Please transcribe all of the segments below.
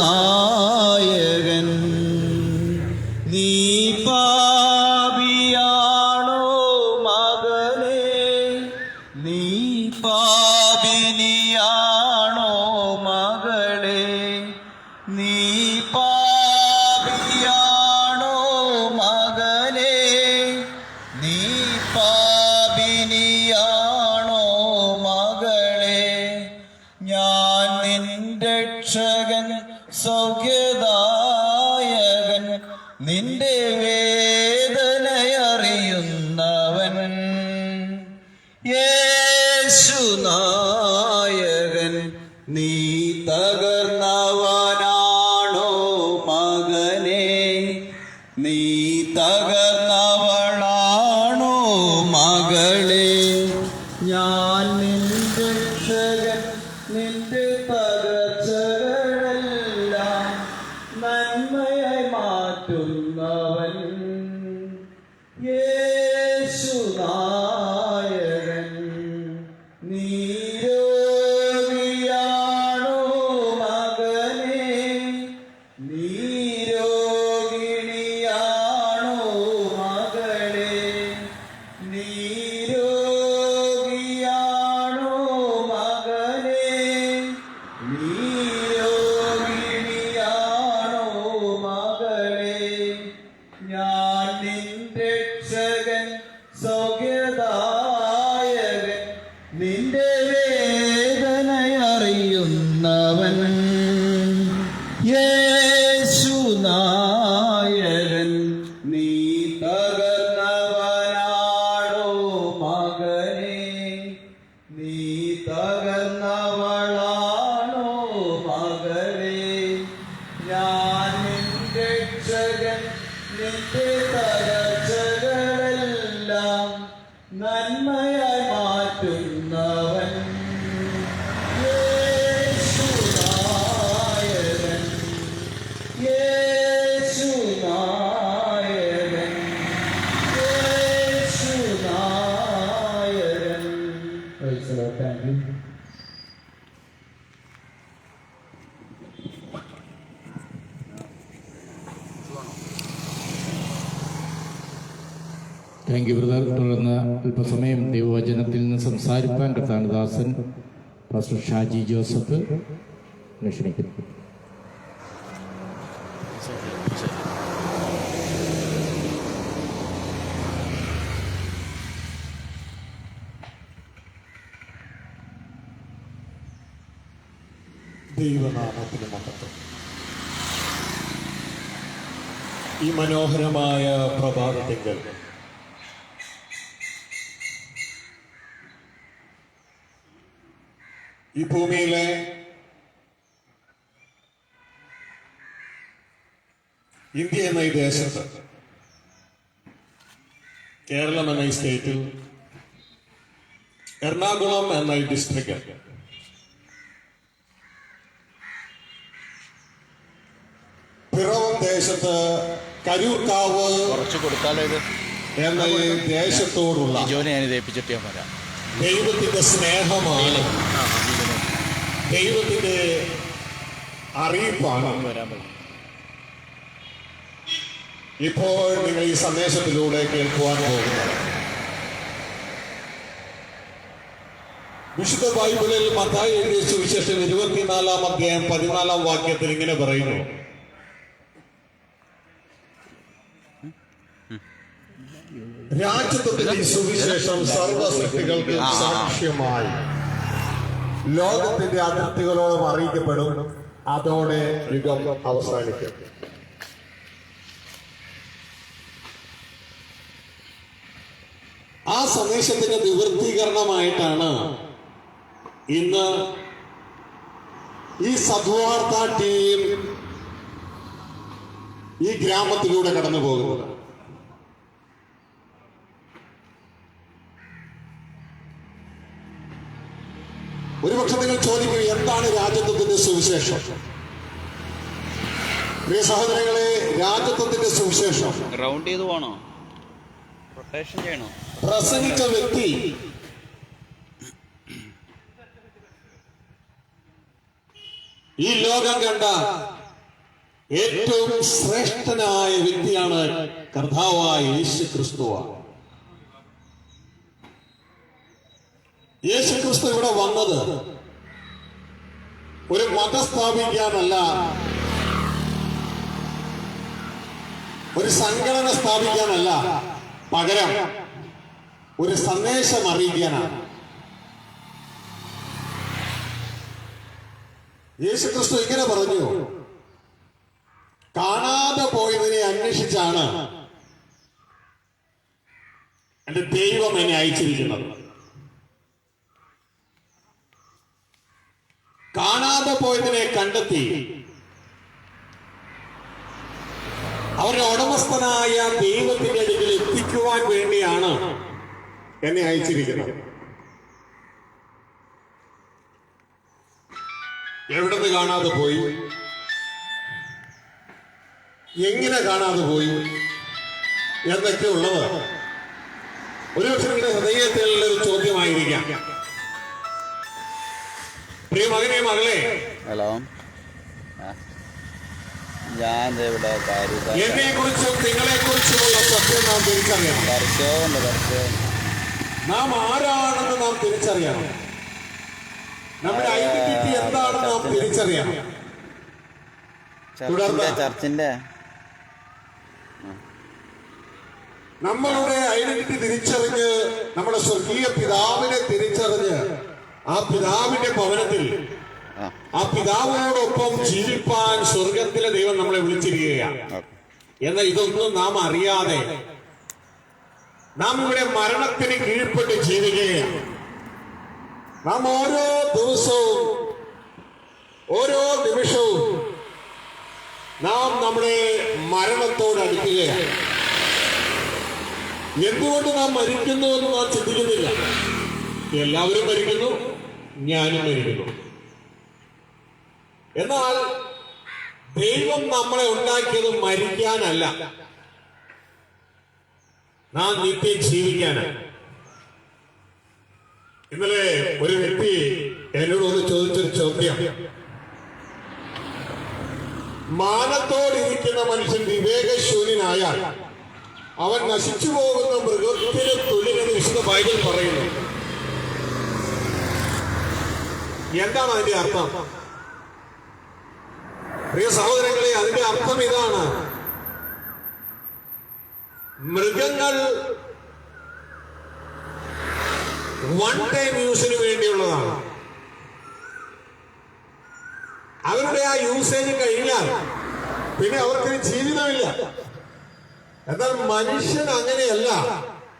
യേശു നീ തകർന്നവനാണോ മകനെ? നീ തകർന്നവളാണോ മകളെ? ഞാൻ നിന്റെ രക്ഷകൻ നിന്റെ തകർച്ചകളെല്ലാം നന്മയായി മാറ്റുന്നവൻ. യേശു യേശു നായകൻ നീ തകർന്നവനാടോ മകനെ? നീ തകർന്നവളാണോ മകനെ? ഞാൻ നിന്റെ രക്ഷകൻ നിന്റെ തകർച്ചകളെല്ലാം നന്മയായി മാറ്റുന്നവൻ താങ്ക് യു ബ്രദർ തുടർന്ന് അല്പസമയം ദൈവവചനത്തിൽ നിന്ന് സംസാരിപ്പാൻ കർത്താനദാസൻ പാസ്റ്റർ ഷാജി ജോസഫ് ക്ഷണിക്കുന്നു. ദൈവനാമത്തിന് മഹത്വം. ഈ മനോഹരമായ പ്രഭാതത്തിങ്കൽ ഈ ഭൂമിയിലെ ഇന്ത്യ എന്ന ഈ ദേശത്ത് കേരളം എന്ന ഈ സ്റ്റേറ്റിൽ എറണാകുളം എന്ന ഈ ഡിസ്ട്രിക്റ്റ് പിറവം ദേശത്ത് കരൂർക്കാവ് കുറച്ച് കൊടുത്താലോ ഇത്. എന്ന ഈ ദേശത്തോടുള്ള ജോലി ഞാൻ ഇത് ഏൽപ്പിച്ചിട്ട് ഞാൻ വരാം. ദൈവത്തിന്റെ സ്നേഹമാണ് ദൈവത്തിന്റെ അറിയിപ്പാണ്. ഇപ്പോൾ നിങ്ങൾ ഈ സന്ദേശത്തിലൂടെ കേൾക്കുവാൻ പോകുന്നത്. വിശുദ്ധ ബൈബിളിൽ മത്തായി എഴുതിയ സുവിശേഷം ഇരുപത്തിനാലാം അധ്യായം പതിനാലാം വാക്യത്തിൽ ഇങ്ങനെ പറയുന്നു. രാജ്യത്വത്തിന്റെ ഈ സുവിശേഷം സർവസൃഷ്ടികൾക്ക് സാക്ഷ്യമായി. ലോകത്തിന്റെ അതിർത്തികളോളം അറിയിക്കപ്പെടും. അതോടെ യുഗം അവസാനിക്കും. ആ സന്ദേശത്തിന്റെ നിവൃത്തീകരണമായിട്ടാണ് ഇന്ന് ഈ സദ്വാർത്ത ടീം ഈ ഗ്രാമത്തിലൂടെ കടന്നു പോകുന്നത് ഒരുപക്ഷെ നിങ്ങൾ ചോദിക്കും എന്താണ് രാജ്യത്വത്തിന്റെ സുവിശേഷം? പ്രിയ സഹോദരങ്ങളെ രാജ്യത്വത്തിന്റെ സുവിശേഷം. റൗണ്ട് ചെയ്തു പോണോ? റൊട്ടേഷൻ പ്രസംഗിച്ച വ്യക്തി ഈ ലോകം കണ്ട ഏറ്റവും ശ്രേഷ്ഠനായ വ്യക്തിയാണ് കർത്താവായ യേശു ക്രിസ്തുവാണ് യേശു ക്രിസ്തു ഇവിടെ വന്നത് ഒരു മതം സ്ഥാപിക്കാനല്ല ഒരു സംഘടന സ്ഥാപിക്കാനല്ല. പകരം ഒരു സന്ദേശം അറിയിക്കാനാണ്. യേശു ക്രിസ്തു ഇങ്ങനെ പറഞ്ഞു കാണാതെ പോയതിനെ അന്വേഷിച്ചാണ് എന്റെ ദൈവം എന്നെ അയച്ചിരിക്കുന്നത്. കാണാതെ പോയതിനെ കണ്ടെത്തി. അവരുടെ ഉടമസ്ഥനായ ദൈവത്തിന്റെ അടുക്കൽ എത്തിക്കുവാൻ വേണ്ടിയാണ് എന്നെ അയച്ചിരിക്കുന്നത്. എവിടുന്ന് കാണാതെ പോയി? എങ്ങനെ കാണാതെ പോയി? എന്നൊക്കെ ഉള്ളത് ഒരു വർഷം നിങ്ങളുടെ ഹൃദയത്തിലുള്ള ഒരു ചോദ്യമായിരിക്കാം. പ്രിയ മകനെ മകളെ. ഹലോ. ഞാൻ ഇവിടെ എന്നെ കുറിച്ചും നിങ്ങളെ കുറിച്ചുമുള്ള സത്യം നാം തിരിച്ചറിയണം. നാം ആരാണെന്ന് നാം തിരിച്ചറിയണം. നമ്മുടെ ഐഡന്റിറ്റി എന്താണെന്ന് നാം തിരിച്ചറിയണം. ചർച്ചിന്റെ നമ്മളുടെ ഐഡന്റിറ്റി തിരിച്ചറിഞ്ഞ് നമ്മുടെ സ്വർഗീയ പിതാവിനെ തിരിച്ചറിഞ്ഞ് ആ പിതാവിന്റെ ഭവനത്തിൽ ആ. പിതാവോടൊപ്പം പിതാവിനോടൊപ്പം ജീവിപ്പാൻ സ്വർഗത്തിലെ ദൈവം നമ്മളെ വിളിച്ചിരിക്കുകയാണ്. എന്നാൽ ഇതൊന്നും നാം അറിയാതെ നാം ഇവിടെ മരണത്തിന് കീഴ്പ്പെട്ട് ജീവിക്കുകയാണ്. നാം ഓരോ ദിവസവും ഓരോ നിമിഷവും നാം നമ്മുടെ മരണത്തോട് അടുക്കുകയാണ്. എന്തുകൊണ്ട് നാം മരിക്കുന്നു എന്ന് നാം ചിന്തിക്കുന്നില്ല? എല്ലാവരും മരിക്കുന്നു. ഞാനും മരിക്കുന്നു എന്നാൽ ദൈവം നമ്മളെ ഉണ്ടാക്കിയത് മരിക്കാനല്ല. നാം നിത്യം ജീവിക്കാനാണ്. ഇന്നലെ ഒരു വ്യക്തി എന്നോട് ഒന്ന് ചോദിച്ചൊരു ചോദ്യം. മാനത്തോടിരിക്കുന്ന മനുഷ്യൻ വിവേകശൂന്യനായാൽ അവൻ നശിച്ചു പോകുന്ന മൃഗത്തിന് തുല്യ വിശുദ്ധ ബൈബിൾ പറയുന്നു. എന്താണ് അതിന്റെ അർത്ഥം? പ്രിയ സഹോദരങ്ങളെ അതിന്റെ അർത്ഥം ഇതാണ്. മൃഗങ്ങൾ വൺ ടൈം യൂസിന് വേണ്ടിയുള്ളതാണ്. അവരുടെ ആ യൂസേജ് കഴിഞ്ഞാൽ പിന്നെ അവർക്ക് ജീവിതമില്ല. എന്നാൽ മനുഷ്യൻ അങ്ങനെയല്ല.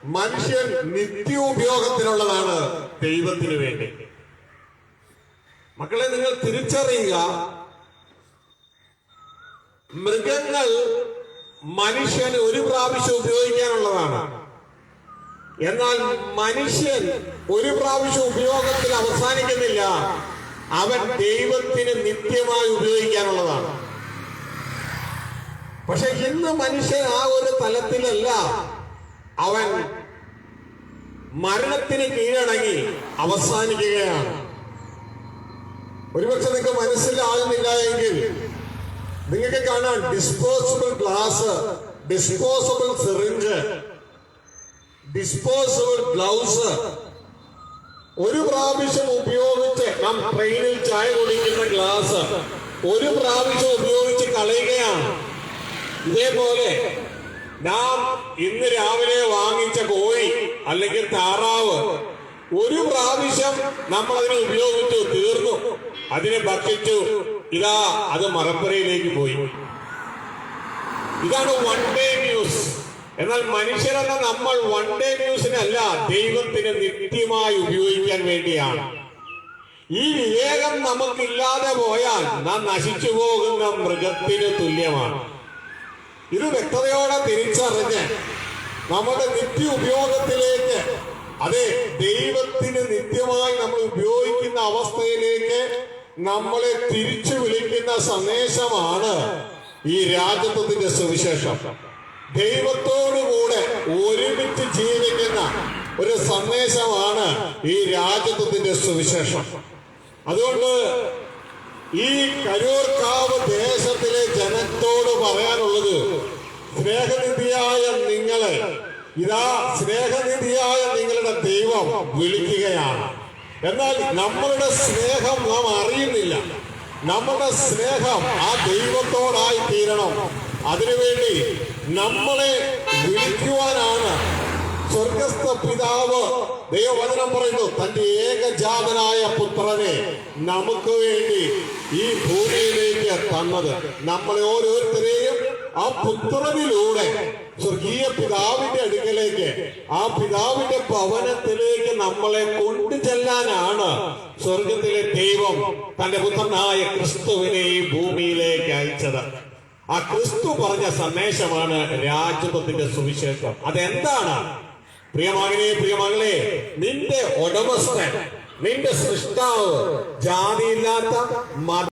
മനുഷ്യൻ നിത്യോപയോഗത്തിനുള്ളതാണ് ദൈവത്തിന് വേണ്ടി. മക്കളെ നിങ്ങൾ തിരിച്ചറിയുക. മൃഗങ്ങൾ മനുഷ്യന് ഒരു പ്രാവശ്യം ഉപയോഗിക്കാനുള്ളതാണ്. എന്നാൽ മനുഷ്യൻ ഒരു പ്രാവശ്യം ഉപയോഗത്തിൽ അവസാനിക്കുന്നില്ല. അവൻ ദൈവത്തിന് നിത്യമായി ഉപയോഗിക്കാനുള്ളതാണ്. പക്ഷെ ഇന്ന് മനുഷ്യൻ ആ ഒരു തലത്തിലല്ല. അവൻ മരണത്തിന് കീഴടങ്ങി അവസാനിക്കുകയാണ്. ഒരുപക്ഷെ നിങ്ങൾക്ക് മനസ്സിലാകുന്നില്ല എങ്കിൽ നിങ്ങൾക്ക് കാണാൻ disposable glass disposable syringe disposable gloves ഒരു പ്രാവശ്യം ഉപയോഗിച്ച് നാം ട്രെയിനിൽ ചായ കുടിക്കുന്ന ഗ്ലാസ് ഒരു പ്രാവശ്യം ഉപയോഗിച്ച് കളയുകയാണ്. ഇതേപോലെ നാം ഇന്ന് രാവിലെ വാങ്ങിച്ച കോഴി അല്ലെങ്കിൽ താറാവ് ഒരു പ്രാവശ്യം നമ്മൾ അതിനെ ഉപയോഗിച്ചു തീർന്നു. അതിനെ ഭക്ഷിച്ചു ഇതാ അത് മറപ്പുരയിലേക്ക് പോയി. ഇതാണ് വൺ ഡേ ന്യൂസ് എന്നാൽ മനുഷ്യരെന്ന നമ്മൾ വൺ ഡേ ന്യൂസിനല്ല ദൈവത്തിന് നിത്യമായി ഉപയോഗിക്കാൻ വേണ്ടിയാണ്. ഈ വിവേകം നമുക്കില്ലാതെ പോയാൽ നാം നശിച്ചു പോകുന്ന മൃഗത്തിന് തുല്യമാണ്. ഇത് വ്യക്തതയോടെ തിരിച്ചറിഞ്ഞ് നമ്മുടെ നിത്യ ഉപയോഗത്തിലേക്ക് അതെ ദൈവത്തിന് നിത്യമായി നമ്മൾ ഉപയോഗിക്കുന്ന അവസ്ഥയിലേക്ക് നമ്മളെ തിരിച്ചു വിളിക്കുന്ന സന്ദേശമാണ് ഈ രാജത്വത്തിന്റെ സുവിശേഷം. ദൈവത്തോടുകൂടെ ഒരുമിച്ച് ജീവിക്കുന്ന ഒരു സന്ദേശമാണ് ഈ രാജത്വത്തിന്റെ സുവിശേഷം. അതുകൊണ്ട് ഈ കരൂർക്കാവ് ദേശത്തിലെ ജനത്തോട് പറയാനുള്ളത് സ്നേഹനിധിയായ നിങ്ങളെ ഇതാ സ്നേഹനിധിയായ നിങ്ങളുടെ ദൈവം വിളിക്കുകയാണ്. എന്നാൽ നമ്മളുടെ സ്നേഹം നാം അറിയുന്നില്ല. നമ്മുടെ സ്നേഹം ആ ദൈവത്തോടായി തീരണം. അതിനുവേണ്ടി നമ്മളെ വിളിക്കുവാനാണ് സ്വർഗസ്ഥ പിതാവ് ദൈവവചനം പറയുന്നു. തന്റെ ഏകജാതനായ പുത്രനെ നമുക്ക് വേണ്ടി ഈ ഭൂമിയിലേക്ക് തന്നത്. നമ്മളെ ഓരോരുത്തരെയും ആ പുത്രനിലൂടെ സ്വർഗീയ പിതാവിന്റെ അടുക്കലേക്ക് ആ പിതാവിന്റെ ഭവനത്തിലേക്ക് നമ്മളെ കൊണ്ടു ചെല്ലാനാണ് സ്വർഗത്തിലെ ദൈവം തന്റെ പുത്രനായ ക്രിസ്തുവിനെ ഈ ഭൂമിയിലേക്ക് അയച്ചത്. ആ ക്രിസ്തു പറഞ്ഞ സന്ദേശമാണ് രാജ്യത്വത്തിന്റെ സുവിശേഷം. അതെന്താണ്? പ്രിയമകനെ പ്രിയമകളെ നിന്റെ ഉടമസ്ഥൻ നിന്റെ സൃഷ്ടാവ് ജാതിയില്ലാത്ത മത